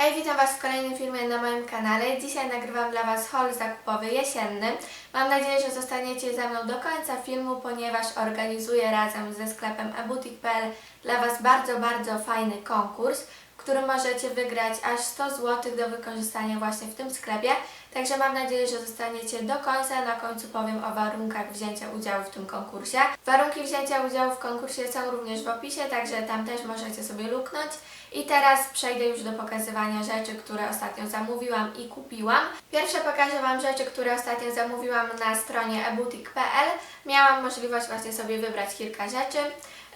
Hej, witam Was w kolejnym filmie na moim kanale. Dzisiaj nagrywam dla Was haul zakupowy jesienny. Mam nadzieję, że zostaniecie ze mną do końca filmu, ponieważ organizuję razem ze sklepem ebutik.pl dla Was bardzo, bardzo fajny konkurs, w którym możecie wygrać aż 100 zł do wykorzystania właśnie w tym sklepie. Także mam nadzieję, że zostaniecie do końca. Na końcu powiem o warunkach wzięcia udziału w tym konkursie. Warunki wzięcia udziału w konkursie są również w opisie, także tam też możecie sobie luknąć. I teraz przejdę już do pokazywania rzeczy, które ostatnio zamówiłam i kupiłam. Pierwsze pokażę Wam rzeczy, które ostatnio zamówiłam na stronie ebutik.pl. Miałam możliwość właśnie sobie wybrać kilka rzeczy.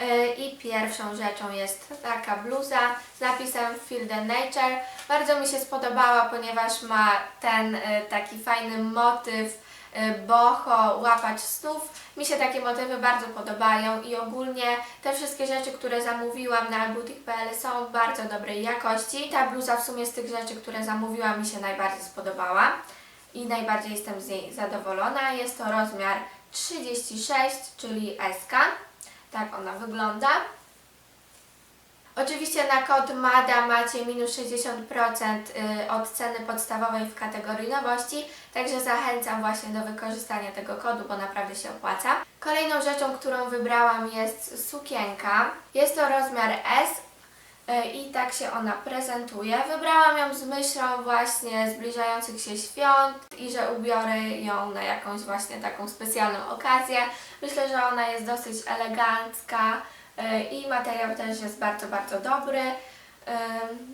Yy, I pierwszą rzeczą jest taka bluza z napisem Feel the Nature. Bardzo mi się spodobała, ponieważ ma ten y, taki fajny motyw y, boho, łapać snów. Mi się takie motywy bardzo podobają i ogólnie te wszystkie rzeczy, które zamówiłam na boutique.pl są bardzo dobrej jakości. Ta bluza w sumie z tych rzeczy, które zamówiłam mi się najbardziej spodobała i najbardziej jestem z niej zadowolona. Jest to rozmiar 36, czyli SK. Tak ona wygląda. Oczywiście na kod MADA macie minus 60% y, od ceny podstawowej w kategorii nowości, także zachęcam właśnie do wykorzystania tego kodu, bo naprawdę się opłaca. Kolejną rzeczą, którą wybrałam jest sukienka. Jest to rozmiar S i tak się ona prezentuje. Wybrałam ją z myślą właśnie zbliżających się świąt i że ubiorę ją na jakąś właśnie taką specjalną okazję. Myślę, że ona jest dosyć elegancka y, i materiał też jest bardzo, bardzo dobry.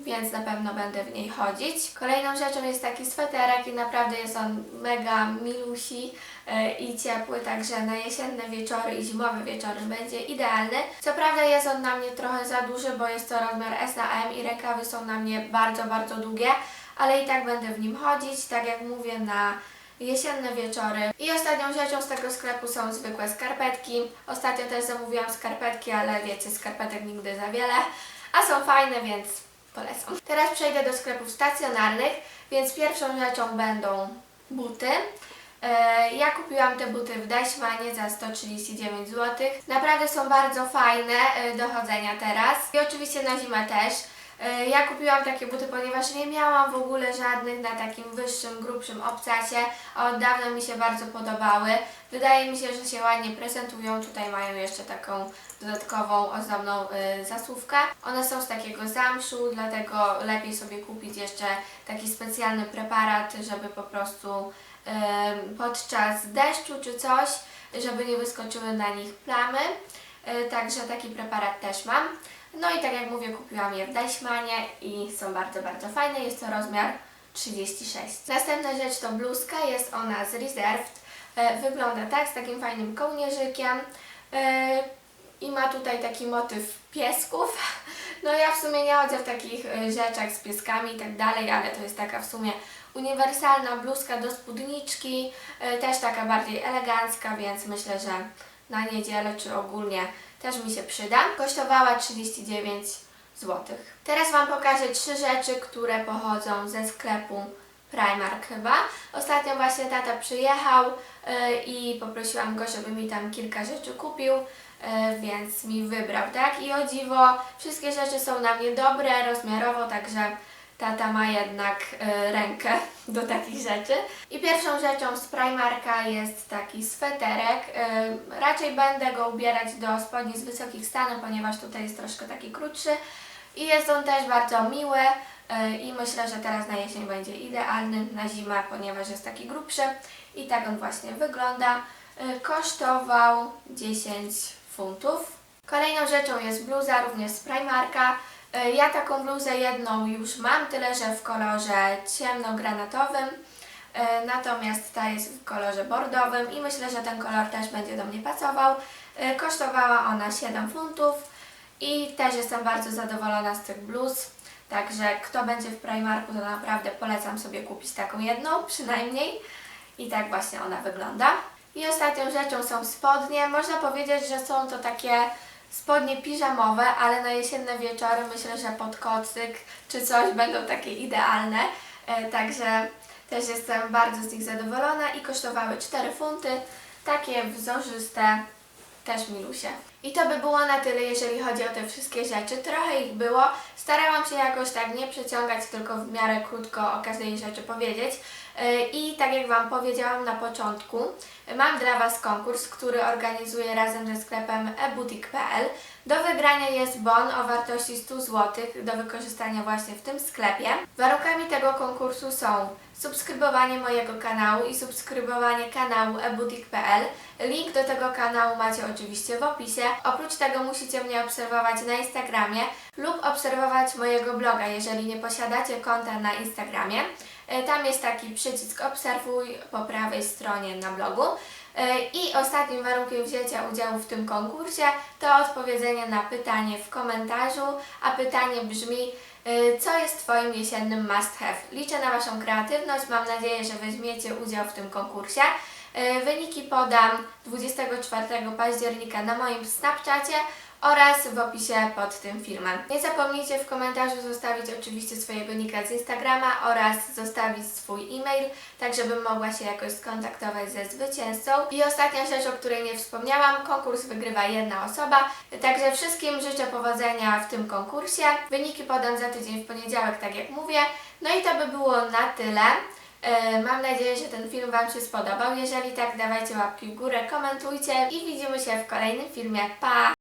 Więc na pewno będę w niej chodzić. Kolejną rzeczą jest taki sweterek i naprawdę jest on mega milusi y, i ciepły, także na jesienne wieczory i zimowe wieczory będzie idealny. Co prawda jest on na mnie trochę za duży, bo jest to rozmiar S na M i rękawy są na mnie bardzo, bardzo długie, ale i tak będę w nim chodzić, tak jak mówię, na jesienne wieczory. I ostatnią rzeczą z tego sklepu są zwykłe skarpetki. Ostatnio też zamówiłam skarpetki, ale wiecie, skarpetek nigdy za wiele, a są fajne, więc polecam. Teraz przejdę do sklepów stacjonarnych, więc pierwszą rzeczą będą buty. E, Ja kupiłam te buty w Deichmanie za 139 zł. Naprawdę są bardzo fajne e, do chodzenia teraz. I oczywiście na zimę też. E, Ja kupiłam takie buty, ponieważ nie miałam w ogóle żadnych na takim wyższym, grubszym obcasie, a od dawna mi się bardzo podobały. Wydaje mi się, że się ładnie prezentują. Tutaj mają jeszcze taką dodatkową, ozdobną y, zasłówkę. One są z takiego zamszu, dlatego lepiej sobie kupić jeszcze taki specjalny preparat, żeby po prostu y, podczas deszczu czy coś, żeby nie wyskoczyły na nich plamy. Także taki preparat też mam. No i tak jak mówię, kupiłam je w Deichmanie i są bardzo, bardzo fajne. Jest to rozmiar 36. Następna rzecz to bluzka, jest ona z Reserved. E, Wygląda tak, z takim fajnym kołnierzykiem e, i ma tutaj taki motyw piesków. No ja w sumie nie chodzę w takich e, rzeczach z pieskami i tak dalej, ale to jest taka w sumie uniwersalna bluzka do spódniczki, też taka bardziej elegancka, więc myślę, że na niedzielę czy ogólnie też mi się przyda. Kosztowała 39 zł. Teraz Wam pokażę trzy rzeczy, które pochodzą ze sklepu Primark chyba. Ostatnio właśnie tata przyjechał y, i poprosiłam go, żeby mi tam kilka rzeczy kupił, y, więc mi wybrał, tak? I o dziwo, wszystkie rzeczy są na mnie dobre, rozmiarowo, także tata ma jednak y, rękę do takich rzeczy. I pierwszą rzeczą z Primarka jest taki sweterek. Y, raczej będę go ubierać do spodni z wysokich stanów, ponieważ tutaj jest troszkę taki krótszy. I jest on też bardzo miły y, i myślę, że teraz na jesień będzie idealny na zimę, ponieważ jest taki grubszy i tak on właśnie wygląda. Kosztował 10 funtów. Kolejną rzeczą jest bluza, również z Primarka. Y, Ja taką bluzę jedną już mam, tyle że w kolorze ciemnogranatowym. Y, Natomiast ta jest w kolorze bordowym i myślę, że ten kolor też będzie do mnie pasował. Y, Kosztowała ona 7 funtów i też jestem bardzo zadowolona z tych bluz. Także kto będzie w Primarku, to naprawdę polecam sobie kupić taką jedną przynajmniej. I tak właśnie ona wygląda. I ostatnią rzeczą są spodnie. Można powiedzieć, że są to takie spodnie piżamowe, ale na jesienne wieczory myślę, że pod kocyk czy coś będą takie idealne. E, Także też jestem bardzo z nich zadowolona i kosztowały 4 funty. Takie wzorzyste, też milusie. I to by było na tyle, jeżeli chodzi o te wszystkie rzeczy. Trochę ich było. Starałam się jakoś tak nie przeciągać, tylko w miarę krótko o każdej rzeczy powiedzieć. Yy, I tak jak Wam powiedziałam na początku, mam dla Was konkurs, który organizuję razem ze sklepem eboutique.pl. Do wygrania jest bon o wartości 100 zł do wykorzystania właśnie w tym sklepie. Warunkami tego konkursu są subskrybowanie mojego kanału i subskrybowanie kanału eboutique.pl. Link do tego kanału macie oczywiście w opisie. Oprócz tego musicie mnie obserwować na Instagramie lub obserwować mojego bloga, jeżeli nie posiadacie konta na Instagramie. E, Tam jest taki przycisk obserwuj po prawej stronie na blogu. E, I ostatnim warunkiem wzięcia udziału w tym konkursie to odpowiedzenie na pytanie w komentarzu, a pytanie brzmi, e, co jest Twoim jesiennym must have? Liczę na Waszą kreatywność, mam nadzieję, że weźmiecie udział w tym konkursie. E, Wyniki podam 24 października na moim Snapchacie oraz w opisie pod tym filmem. Nie zapomnijcie w komentarzu zostawić oczywiście swojego nika z Instagrama oraz zostawić swój e-mail, tak żebym mogła się jakoś skontaktować ze zwycięzcą. I ostatnia rzecz, o której nie wspomniałam, konkurs wygrywa jedna osoba, także wszystkim życzę powodzenia w tym konkursie. Wyniki podam za tydzień w poniedziałek, tak jak mówię. No i to by było na tyle. E, Mam nadzieję, że ten film Wam się spodobał. Jeżeli tak, dawajcie łapki w górę, komentujcie i widzimy się w kolejnym filmie. Pa!